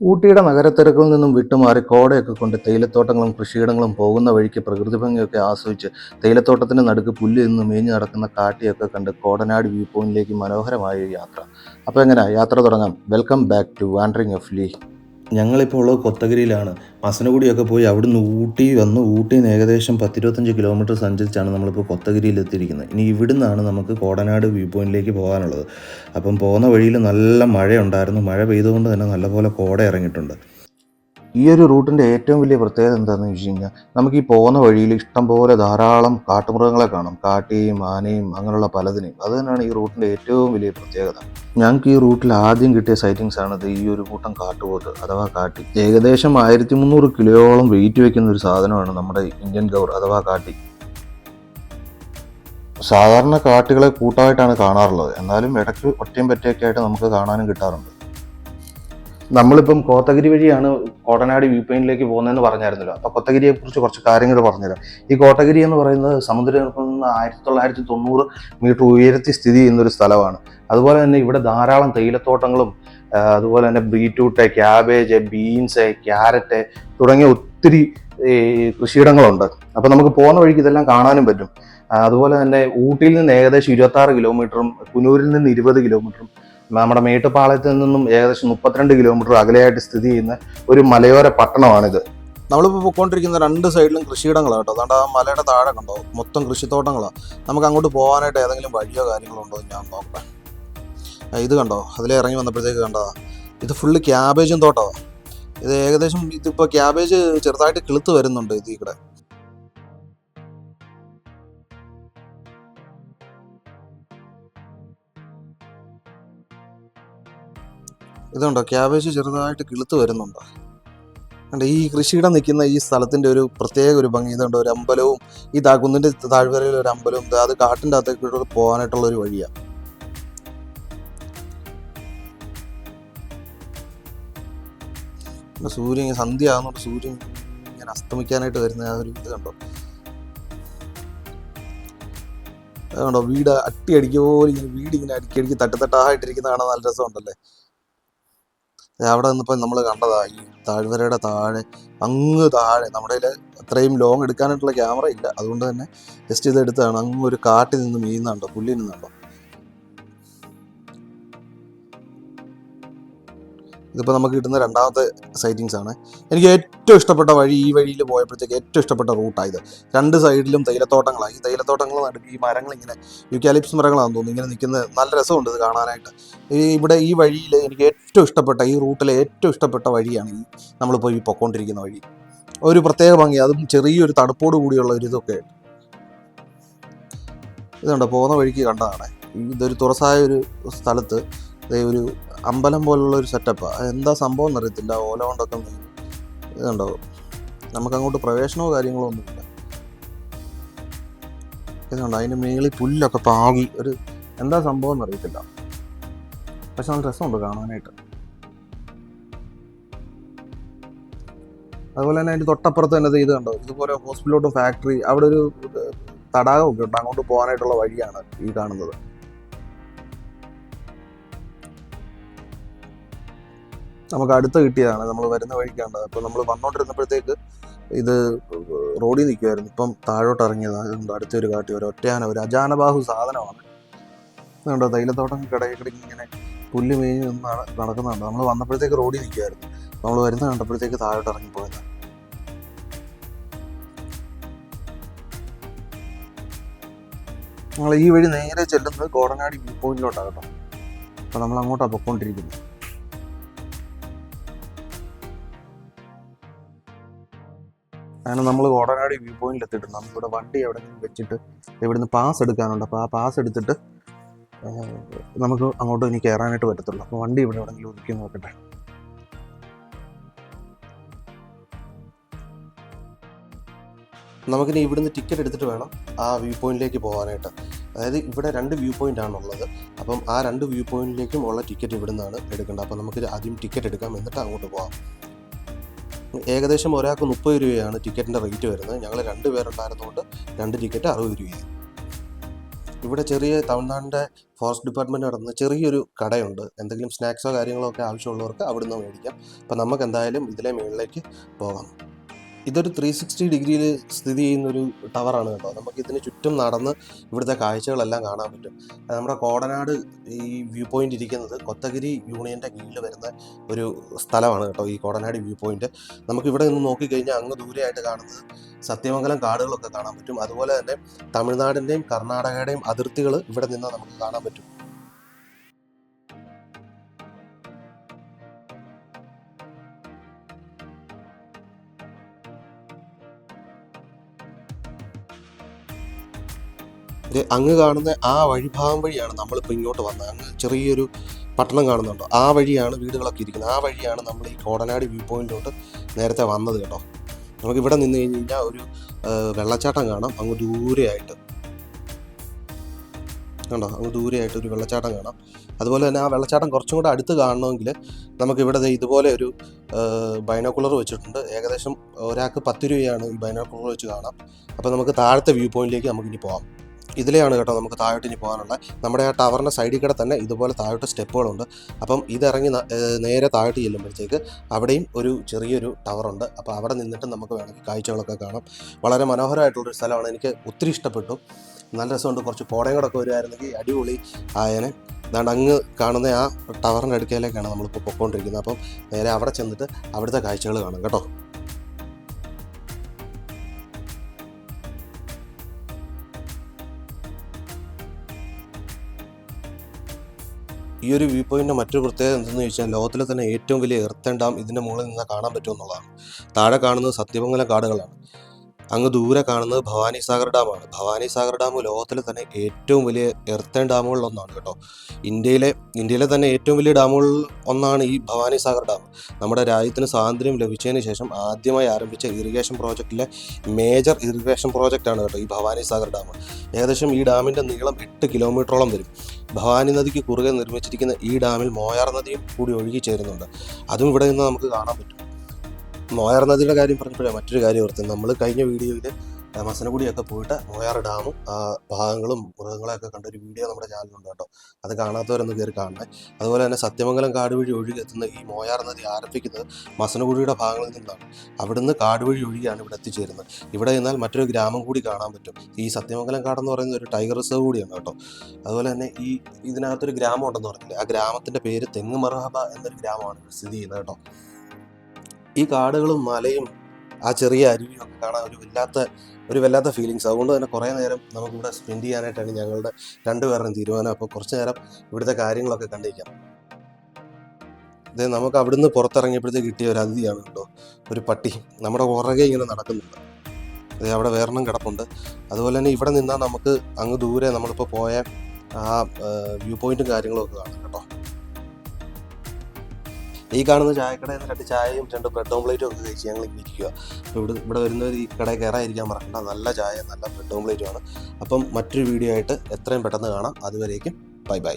ഊട്ടിയുടെ നഗരത്തിരക്കിൽ നിന്നും വിട്ടുമാറി കോടയൊക്കെ കൊണ്ട് തേയിലത്തോട്ടങ്ങളും കൃഷിയിടങ്ങളും പോകുന്ന വഴിക്ക് പ്രകൃതി ഭംഗിയൊക്കെ ആസ്വദിച്ച് തേയിലത്തോട്ടത്തിന്റെ നടുക്ക് പുല്ലിൽ നിന്ന് മേഞ്ഞു നടക്കുന്ന കാട്ടിയൊക്കെ കണ്ട് കോടനാട് വ്യൂ പോയിന്റിലേക്ക് മനോഹരമായ യാത്ര. അപ്പോൾ എങ്ങനെ യാത്ര തുടങ്ങാം. Welcome back to wandering of Lee ഞങ്ങളിപ്പോൾ ഉള്ളത് കൊത്തഗിരിയിലാണ്. മസനഗുഡിയൊക്കെ പോയി അവിടുന്ന് ഊട്ടി വന്ന്. ഊട്ടിയിൽ നിന്ന് ഏകദേശം പത്തിരുപത്തഞ്ച് കിലോമീറ്റർ സഞ്ചരിച്ചാണ് നമ്മളിപ്പോൾ കൊത്തഗിരിയിൽ എത്തിയിരിക്കുന്നത്. ഇനി ഇവിടുന്നാണ് നമുക്ക് കോടനാട് വ്യൂ പോയിന്റിലേക്ക് പോകാനുള്ളത്. അപ്പം പോകുന്ന വഴിയിൽ നല്ല മഴയുണ്ടായിരുന്നു. മഴ പെയ്തുകൊണ്ട് തന്നെ നല്ലപോലെ കോട ഇറങ്ങിയിട്ടുണ്ട്. ഈ ഒരു റൂട്ടിന്റെ ഏറ്റവും വലിയ പ്രത്യേകത എന്താണെന്ന് വെച്ച് കഴിഞ്ഞാൽ നമുക്ക് ഈ പോകുന്ന വഴിയിൽ ഇഷ്ടംപോലെ ധാരാളം കാട്ടുമൃഗങ്ങളെ കാണും. കാട്ടിയും ആനയും അങ്ങനെയുള്ള പലതിനെയും. അത് തന്നെയാണ് ഈ റൂട്ടിന്റെ ഏറ്റവും വലിയ പ്രത്യേകത. ഞങ്ങൾക്ക് ഈ റൂട്ടിൽ ആദ്യം കിട്ടിയ സൈറ്റിങ്സ് ആണ് ഇത് ഈ ഒരു കൂട്ടം കാട്ടുപോത്ത് അഥവാ കാട്ടി. ഏകദേശം ആയിരത്തി മുന്നൂറ് കിലോയോളം വെയിറ്റ് വയ്ക്കുന്ന ഒരു സാധനമാണ് നമ്മുടെ ഇന്ത്യൻ ഗൗർ അഥവാ കാട്ടി. സാധാരണ കാട്ടുകളെ കൂട്ടമായിട്ടാണ് കാണാറുള്ളത്. എന്നാലും ഇടയ്ക്ക് ഒറ്റയും പറ്റയൊക്കെ ആയിട്ട് നമുക്ക് കാണാനും കിട്ടാറുണ്ട്. നമ്മളിപ്പം കോത്തഗിരി വഴിയാണ് കോട്ടനാട് വ്യൂ പോയിന്റിലേക്ക് പോകുന്നതെന്ന് പറഞ്ഞായിരുന്നല്ലോ. അപ്പോൾ കൊത്തഗിരിയെ കുറിച്ച് കുറച്ച് കാര്യങ്ങൾ പറഞ്ഞുതരാം. ഈ കോട്ടഗിരി എന്ന് പറയുന്നത് സമുദ്രനിരപ്പിൽ നിന്ന് ആയിരത്തി തൊള്ളായിരത്തി തൊണ്ണൂറ് മീറ്റർ ഉയരത്തി സ്ഥിതി ചെയ്യുന്നൊരു സ്ഥലമാണ്. അതുപോലെ തന്നെ ഇവിടെ ധാരാളം തേയിലത്തോട്ടങ്ങളും അതുപോലെ തന്നെ ബീറ്റ്റൂട്ട് ക്യാബേജ് ബീൻസ് ക്യാരറ്റ് തുടങ്ങിയ ഒത്തിരി കൃഷിയിടങ്ങളുണ്ട്. അപ്പോൾ നമുക്ക് പോകുന്ന വഴിക്ക് ഇതെല്ലാം കാണാനും പറ്റും. അതുപോലെ തന്നെ ഊട്ടിയിൽ നിന്ന് ഏകദേശം ഇരുപത്തി കിലോമീറ്ററും കുനൂരിൽ നിന്ന് ഇരുപത് കിലോമീറ്ററും നമ്മുടെ മേട്ടുപ്പാളയത്തിൽ നിന്നും ഏകദേശം മുപ്പത്തിരണ്ട് കിലോമീറ്റർ അകലെയായിട്ട് സ്ഥിതി ചെയ്യുന്ന ഒരു മലയോര പട്ടണമാണിത്. നമ്മളിപ്പോൾ പോയിക്കൊണ്ടിരിക്കുന്ന രണ്ട് സൈഡിലും കൃഷിയിടങ്ങളാണ് കേട്ടോ. അതുകൊണ്ട് ആ മലയുടെ താഴെ കണ്ടോ? മൊത്തം കൃഷിത്തോട്ടങ്ങളാണ് നമുക്ക് അങ്ങോട്ട് പോകാനായിട്ട് ഏതെങ്കിലും വഴിയോ കാര്യങ്ങളോ ഉണ്ടോ ഞാൻ നോക്കട്ടെ ഇത് കണ്ടോ? അതിലെ ഇറങ്ങി വന്നപ്പോഴത്തേക്ക് കണ്ടതാ ഇത് ഫുള്ള് ക്യാബേജും തോട്ടമാണ് ഇത് ഏകദേശം ഇതിപ്പോൾ ക്യാബേജ് ചെറുതായിട്ട് കിളുത്ത് വരുന്നുണ്ട് ഇതിൽ കൂടെ ഇതുണ്ടോ? ക്യാബേജ് ചെറുതായിട്ട് കിളുത്ത് വരുന്നുണ്ടോ? കണ്ടോ ഈ കൃഷിയിടം നിൽക്കുന്ന ഈ സ്ഥലത്തിന്റെ ഒരു പ്രത്യേക ഒരു ഭംഗി. ഇതുണ്ട് ഒരു അമ്പലവും ഈ താ കുന്നിന്റെ താഴ്വരയിൽ ഒരു അമ്പലവും അത് കാട്ടിന്റെ അകത്തേക്ക് പോകാനായിട്ടുള്ള ഒരു വഴിയാണ് സൂര്യൻ സന്ധ്യ ആകുന്നുണ്ട് സൂര്യൻ ഇങ്ങനെ അസ്തമിക്കാനായിട്ട് വരുന്ന ആ ഒരു ഇത് കണ്ടോ? അതുകൊണ്ടോ കണ്ടോ വീട് അട്ടി അടിക്കുക പോലെ ഇങ്ങനെ വീട് ഇങ്ങനെ അടിക്കി അടിക്കി തട്ടുതട്ടായിട്ടിരിക്കുന്ന കാണാൻ നല്ല രസമുണ്ടല്ലേ? അവിടെ നിന്നിപ്പോൾ നമ്മൾ കണ്ടതാ ഈ താഴ്വരയുടെ താഴെ അങ്ങ് താഴെ നമ്മുടെ കയ്യിൽ അത്രയും ലോങ് എടുക്കാനായിട്ടുള്ള ക്യാമറ ഇല്ല. അതുകൊണ്ട് തന്നെ ജസ്റ്റ് ഇത് എടുത്താണ് അങ്ങ് ഒരു കാട്ടിൽ നിന്ന് മീനുണ്ടോ പുല്ലിൽ നിന്നുണ്ടോ? ഇതിപ്പോൾ നമുക്ക് കിട്ടുന്ന രണ്ടാമത്തെ സൈറ്റിങ്സ് ആണ്. എനിക്ക് ഏറ്റവും ഇഷ്ടപ്പെട്ട വഴി ഈ വഴിയിൽ പോയപ്പോഴത്തേക്ക് ഏറ്റവും ഇഷ്ടപ്പെട്ട റൂട്ടായത് രണ്ട് സൈഡിലും തേയിലത്തോട്ടങ്ങളാണ് ഈ തൈലത്തോട്ടങ്ങൾ നടുക്ക് ഈ മരങ്ങൾ ഇങ്ങനെ യുക്കാലിപ്സ് മരങ്ങളാണെന്ന് തോന്നുന്നു. ഇങ്ങനെ നിൽക്കുന്നത് നല്ല രസമുണ്ട് ഇത് കാണാനായിട്ട്. ഈ ഇവിടെ ഈ വഴിയിൽ എനിക്ക് ഏറ്റവും ഇഷ്ടപ്പെട്ട ഈ റൂട്ടിലെ ഏറ്റവും ഇഷ്ടപ്പെട്ട വഴിയാണ് ഈ നമ്മളിപ്പോൾ ഈ പൊക്കോണ്ടിരിക്കുന്ന വഴി. ഒരു പ്രത്യേക ഭംഗി അതും ചെറിയൊരു തണുപ്പോട് കൂടിയുള്ള ഒരു ഇതൊക്കെ. ഇതുണ്ട് പോകുന്ന വഴിക്ക് കണ്ടതാണ്. ഇതൊരു തുറസായ ഒരു സ്ഥലത്ത് ഒരു അമ്പലം പോലുള്ള ഒരു സെറ്റപ്പാണ് എന്താ സംഭവം എന്നറിയത്തില്ല ഓല കൊണ്ടൊക്കെ ഇതുണ്ടാവും ഇതുണ്ടോ നമുക്ക് അങ്ങോട്ട് പ്രവേശനമോ കാര്യങ്ങളോ ഒന്നുമില്ല. ഇതുണ്ട് അതിന്റെ മേളിൽ പുല്ലൊക്കെ പാകി ഒരു എന്താ സംഭവം എന്നറിയത്തില്ല. പക്ഷെ നല്ല രസമുണ്ട് കാണാനായിട്ട്. അതുപോലെ തന്നെ അതിന്റെ തൊട്ടപ്പുറത്ത് തന്നെ ഇത് കണ്ടോ? ഇതുപോലെ ഹോസ്പിറ്റലോട്ടും ഫാക്ടറി അവിടെ ഒരു തടാകമൊക്കെ ഉണ്ട്. അങ്ങോട്ട് പോകാനായിട്ടുള്ള വഴിയാണ് ഈ കാണുന്നത്. നമുക്ക് അടുത്ത് കിട്ടിയതാണ്. നമ്മൾ വരുന്ന വഴിക്കാണ് അപ്പോൾ നമ്മൾ വന്നോണ്ടിരുന്നപ്പോഴത്തേക്ക് ഇത് റോഡിൽ നിൽക്കുമായിരുന്നു ഇപ്പം താഴോട്ട് ഇറങ്ങിയതാണ് അടുത്തൊരു കാട്ടി ഒരു ഒറ്റയാന ഒരു അജാനബാഹു സാധനമാണ്. ഇതുണ്ടോ? തൈലത്തോട്ടം കടയിൽ ഇങ്ങനെ പുല്ല് മേഞ്ഞ് നടക്കുന്നുണ്ട്. നമ്മൾ വന്നപ്പോഴത്തേക്ക് റോഡിൽ നിൽക്കുമായിരുന്നു നമ്മൾ വരുന്ന കണ്ടപ്പോഴത്തേക്ക് താഴോട്ട് ഇറങ്ങിപ്പോയത്. നമ്മൾ ഈ വഴി നേരെ ചെല്ലുന്നത് കോടനാടി വ്യൂ പോയിന്റിലോട്ടാണ് കേട്ടോ. അപ്പോൾ നമ്മൾ അങ്ങോട്ടാണ് പൊക്കോണ്ടിരിക്കുന്നത് അങ്ങനെ നമ്മൾ കോടനാടി വ്യൂ പോയിന്റിൽ എത്തിയിട്ടുണ്ട് നമുക്കിവിടെ വണ്ടി എവിടെയെങ്കിലും വെച്ചിട്ട് ഇവിടുന്ന് പാസ് എടുക്കാനുണ്ട്. അപ്പോൾ ആ പാസ് എടുത്തിട്ട് നമുക്ക് അങ്ങോട്ട് ഇനി കയറാനായിട്ട് പറ്റത്തുള്ളൂ. അപ്പോൾ വണ്ടി ഇവിടെ എവിടെയെങ്കിലും ഒതുക്കി നോക്കട്ടെ നമുക്കിനി ഇവിടുന്ന് ടിക്കറ്റ് എടുത്തിട്ട് വേണം ആ വ്യൂ പോയിന്റിലേക്ക് പോകാനായിട്ട്. അതായത് ഇവിടെ രണ്ട് വ്യൂ പോയിന്റ് ആണുള്ളത് അപ്പം ആ രണ്ട് വ്യൂ പോയിന്റിലേക്കും ഉള്ള ടിക്കറ്റ് ഇവിടെ നിന്നാണ് എടുക്കേണ്ടത്. അപ്പം നമുക്ക് ആദ്യം ടിക്കറ്റ് എടുക്കാം. എന്നിട്ട് അങ്ങോട്ട് പോകാം ഏകദേശം ഒരാൾക്ക് മുപ്പത് രൂപയാണ് ടിക്കറ്റിന്റെ റേറ്റ് വരുന്നത്. ഞങ്ങൾ രണ്ട് പേരുണ്ടായിരുന്നുകൊണ്ട് രണ്ട് ടിക്കറ്റ് അറുപത് രൂപയായി. ഇവിടെ ചെറിയ തമിഴ്നാടിന്റെ ഫോറസ്റ്റ് ഡിപ്പാർട്ട്മെന്റ് നടന്ന ചെറിയൊരു കടയുണ്ട്. എന്തെങ്കിലും സ്നാക്സോ കാര്യങ്ങളോ ഒക്കെ ആവശ്യമുള്ളവർക്ക് അവിടുന്ന് മേടിക്കാം. അപ്പം നമുക്ക് എന്തായാലും ഇതിലെ മുകളിലേക്ക് പോകാം. ഇതൊരു ത്രീ സിക്സ്റ്റി ഡിഗ്രിയിൽ സ്ഥിതി ചെയ്യുന്ന ഒരു ടവറാണ് കേട്ടോ. നമുക്ക് ഇതിന് ചുറ്റും നടന്ന് ഇവിടുത്തെ കാഴ്ചകളെല്ലാം കാണാൻ പറ്റും. നമ്മുടെ കോടനാട് ഈ വ്യൂ പോയിന്റ് ഇരിക്കുന്നത് കൊത്തഗിരി യൂണിയന്റെ കീഴിൽ വരുന്ന ഒരു സ്ഥലമാണ് കേട്ടോ ഈ കോടനാട് വ്യൂ പോയിന്റ് നമുക്ക് ഇവിടെ നിന്ന് നോക്കിക്കഴിഞ്ഞാൽ അങ്ങ് ദൂരെയായിട്ട് കാണുന്നത് സത്യമംഗലം കാടുകളൊക്കെ കാണാൻ പറ്റും. അതുപോലെ തന്നെ തമിഴ്നാടിന്റെയും കർണാടകയുടെയും അതിർത്തികൾ ഇവിടെ നിന്ന് നമുക്ക് കാണാൻ പറ്റും. അങ്ങ് കാണുന്ന ആ വഴിഭാഗം വഴിയാണ് നമ്മളിപ്പോൾ ഇങ്ങോട്ട് വന്നത്. അങ്ങ് ചെറിയൊരു പട്ടണം കാണുന്നുണ്ടോ. ആ വഴിയാണ് വീടുകളൊക്കെ ഇരിക്കുന്നത്. ആ വഴിയാണ് നമ്മൾ ഈ കോടനാട് വ്യൂ പോയിന്റിലോട്ട് നേരത്തെ വന്നത് കേട്ടോ. നമുക്ക് ഇവിടെ നിന്ന് കഴിഞ്ഞ് കഴിഞ്ഞാൽ ഒരു വെള്ളച്ചാട്ടം കാണാം. അങ്ങ് ദൂരെയായിട്ട്. കണ്ടോ? അങ്ങ് ദൂരെയായിട്ട് ഒരു വെള്ളച്ചാട്ടം കാണാം. അതുപോലെ തന്നെ ആ വെള്ളച്ചാട്ടം കുറച്ചും കൂടെ അടുത്ത് കാണണമെങ്കിൽ നമുക്ക് ഇവിടെ ഇതുപോലെ ഒരു ബൈനോക്കുലർ വെച്ചിട്ടുണ്ട്. ഏകദേശം ഒരാൾക്ക് പത്ത് രൂപയാണ് ഈ ബൈനോക്കുലർ വെച്ച് കാണാം. അപ്പോൾ നമുക്ക് താഴത്തെ വ്യൂ പോയിന്റിലേക്ക് നമുക്കിനി പോകാം ഇതിലെയാണ് കേട്ടോ നമുക്ക് താഴോട്ട് ഇനി പോകാനുള്ളത്. നമ്മുടെ ആ ടവറിന്റെ സൈഡിൽ കൂടെ തന്നെ ഇതുപോലെ താഴോട്ട് സ്റ്റെപ്പുകളുണ്ട്. അപ്പം ഇതിറങ്ങി നേരെ താഴോട്ട് ചെല്ലുമ്പോഴത്തേക്ക് അവിടെയും ഒരു ചെറിയൊരു ടവറുണ്ട്. അപ്പോൾ അവിടെ നിന്നിട്ട് നമുക്ക് വേണമെങ്കിൽ കാഴ്ചകളൊക്കെ കാണാം. വളരെ മനോഹരമായിട്ടുള്ളൊരു സ്ഥലമാണ്. എനിക്ക് ഒത്തിരി ഇഷ്ടപ്പെട്ടു. നല്ല രസമുണ്ട്. കുറച്ച് കോടയും കൂടെ ഒക്കെ വരുമായിരുന്നെങ്കിൽ അടിപൊളി ആയനെ. അതാണ്ട് അങ്ങ് കാണുന്ന ആ ടവറിന്റെ അടുക്കയിലേക്കാണ് നമ്മളിപ്പോൾ പൊക്കോണ്ടിരിക്കുന്നത്. അപ്പം നേരെ അവിടെ ചെന്നിട്ട് അവിടുത്തെ കാഴ്ചകൾ കാണാം കേട്ടോ. ഈ ഒരു വ്യൂ പോയിന്റിന്റെ മറ്റൊരു പ്രത്യേകത എന്തെന്ന് ചോദിച്ചാൽ ലോകത്തിലെ തന്നെ ഏറ്റവും വലിയ എർത്തൻ ഡാം ഇതിന്റെ മുകളിൽ നിന്ന് കാണാൻ പറ്റുമെന്നുള്ളതാണ് താഴെ കാണുന്നത് സത്യമംഗലം കാടുകളാണ്. അങ്ങ് ദൂരെ കാണുന്നത് ഭവാനി സാഗർ ഡാമാണ് ഭവാനി സാഗർ ഡാം ലോകത്തിലെ തന്നെ ഏറ്റവും വലിയ എർത്തൻ ഡാമുകളിലൊന്നാണ് കേട്ടോ. ഇന്ത്യയിലെ ഇന്ത്യയിലെ തന്നെ ഏറ്റവും വലിയ ഡാമുകളിൽ ഒന്നാണ് ഈ ഭവാനി സാഗർ ഡാം നമ്മുടെ രാജ്യത്തിന് സ്വാതന്ത്ര്യം ലഭിച്ചതിന് ശേഷം ആദ്യമായി ആരംഭിച്ച ഇറിഗേഷൻ പ്രോജക്റ്റിലെ മേജർ ഇറിഗേഷൻ പ്രോജക്റ്റാണ് കേട്ടോ ഈ ഭവാനി സാഗർ ഡാം ഏകദേശം ഈ ഡാമിന്റെ നീളം എട്ട് കിലോമീറ്ററോളം വരും. ഭവാനി നദിക്ക് കുറുകെ നിർമ്മിച്ചിരിക്കുന്ന ഈ ഡാമിൽ മോയാർ നദിയും കൂടി ഒഴുകി ചേരുന്നുണ്ട്. അതും ഇവിടെ നിന്ന് നമുക്ക് കാണാൻ പറ്റും. മോയാർ നദിയുടെ കാര്യം പറഞ്ഞപ്പോഴേ മറ്റൊരു കാര്യം ഓർത്ത്. നമ്മൾ കഴിഞ്ഞ വീഡിയോയിൽ മസനഗുഡിയൊക്കെ പോയിട്ട് മോയാർ ഡാമും ആ ഭാഗങ്ങളും മൃഗങ്ങളെയൊക്കെ കണ്ട ഒരു വീഡിയോ നമ്മുടെ ചാനലിലുണ്ട് കേട്ടോ. അത് കാണാത്തവരൊന്ന് കയറി കാണണേ. അതുപോലെ തന്നെ സത്യമംഗലം കാട് വഴി ഒഴുകിയെത്തുന്ന ഈ മോയാർ നദി ആരംഭിക്കുന്നത് മസനഗുഡിയുടെ ഭാഗങ്ങളിൽ നിന്നാണ്. അവിടുന്ന് കാട് വഴി ഒഴുകിയാണ് ഇവിടെ എത്തിച്ചേരുന്നത്. ഇവിടെ നിന്നാൽ മറ്റൊരു ഗ്രാമം കൂടി കാണാൻ പറ്റും. ഈ സത്യമംഗലം കാടെന്ന് പറയുന്ന ഒരു ടൈഗർ റിസർവ് കൂടിയാണ് കേട്ടോ. അതുപോലെ തന്നെ ഈ ഇതിനകത്തൊരു ഗ്രാമം ഉണ്ടെന്ന് പറഞ്ഞില്ലേ? ആ ഗ്രാമത്തിന്റെ പേര് തെങ്ങ് മറഹബ എന്നൊരു ഗ്രാമമാണ് സ്ഥിതി ചെയ്യുന്നത് കേട്ടോ. ഈ കാടുകളും മലയും ആ ചെറിയ അരുവിയൊക്കെ കാണാൻ ഒരു വല്ലാത്ത ഒരു വല്ലാത്ത ഫീലിങ്സ് അതുകൊണ്ട് തന്നെ കുറേ നേരം നമുക്കിവിടെ സ്പെൻഡ് ചെയ്യാനായിട്ടാണ് ഞങ്ങളുടെ രണ്ടുപേരുടെയും തീരുമാനം. അപ്പോൾ കുറച്ച് നേരം ഇവിടുത്തെ കാര്യങ്ങളൊക്കെ കണ്ടിരിക്കാം ഇത് നമുക്ക് അവിടുന്ന് പുറത്തിറങ്ങിയപ്പോഴത്തേക്ക് കിട്ടിയ ഒരു അതിഥിയാണ് കേട്ടോ ഒരു പട്ടി. നമ്മുടെ പുറകെ ഇങ്ങനെ നടക്കുന്നുണ്ട്. അതെ അവിടെ വേറെണ്ണം കിടപ്പുണ്ട്. അതുപോലെ തന്നെ ഇവിടെ നിന്നാൽ നമുക്ക് അങ്ങ് ദൂരെ നമ്മളിപ്പോൾ പോയ ആ വ്യൂ പോയിന്റും കാര്യങ്ങളും ഒക്കെ കാണാം കേട്ടോ. ഈ കാണുന്ന ചായക്കടയിൽ നിന്ന് രണ്ട് ചായയും രണ്ട് ബ്രെഡ് ഓംപ്ലേറ്റും ഒക്കെ കഴിച്ച് ഞങ്ങൾ ഇരിക്കുക അപ്പോൾ ഇവിടെ ഇവിടെ വരുന്നവർ ഈ കടയിൽ കയറാതിരിക്കാൻ മറക്കണ്ട. നല്ല ചായ നല്ല ബ്രെഡ് ഓംപ്ലേറ്റും ആണ്. അപ്പം മറ്റൊരു വീഡിയോ ആയിട്ട് എത്രയും പെട്ടെന്ന് കാണാം. അതുവരേക്കും ബൈ ബൈ